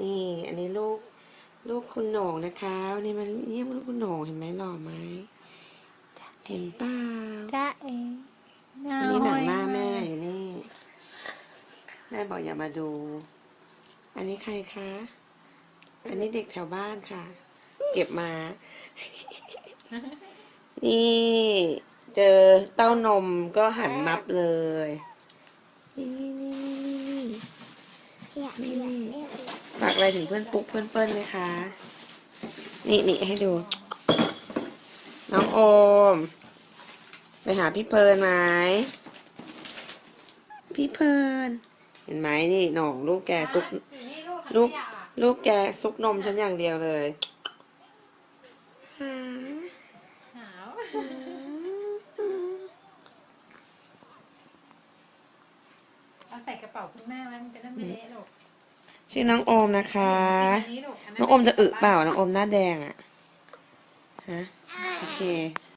นี่ อันนี้ลูกลูกคุณโหน่งนะคะวันนี้มันเยี่ยมลูกคุณโหน่งเห็นไหมหล่อไหมเห็นเปล่าจ้าเอ๋อันนี้หนังหน้าแม่อยู่นี่ แม่บอกอย่ามาดู อันนี้ใครคะ อันนี้เด็กแถวบ้านค่ะ เก็บมา นี่ เจอเต้านมก็หันมับเลย นี่นี่นี่นี่นี่อ ฝากอะไรถึงเพื่อนปุ๊กเพื่อนเปิ้ลไหมคะ นี่นี่ให้ดู น้องโอม ไปหาพี่เพลินไหมพี่เพลิน เห็นไหมนี่หน่องลูกแกซุกลูกลูกแกซุกนมฉันอย่างเดียวเลยหาวเอาใส่กระเป๋าคุณแม่ไว้มันจะได้ไม่เละลูก ชื่อน้องโอมนะคะอันนี้ลูกน้องโอมจะอึเปล่า น้องโอมหน้าแดงอะฮะ โอเค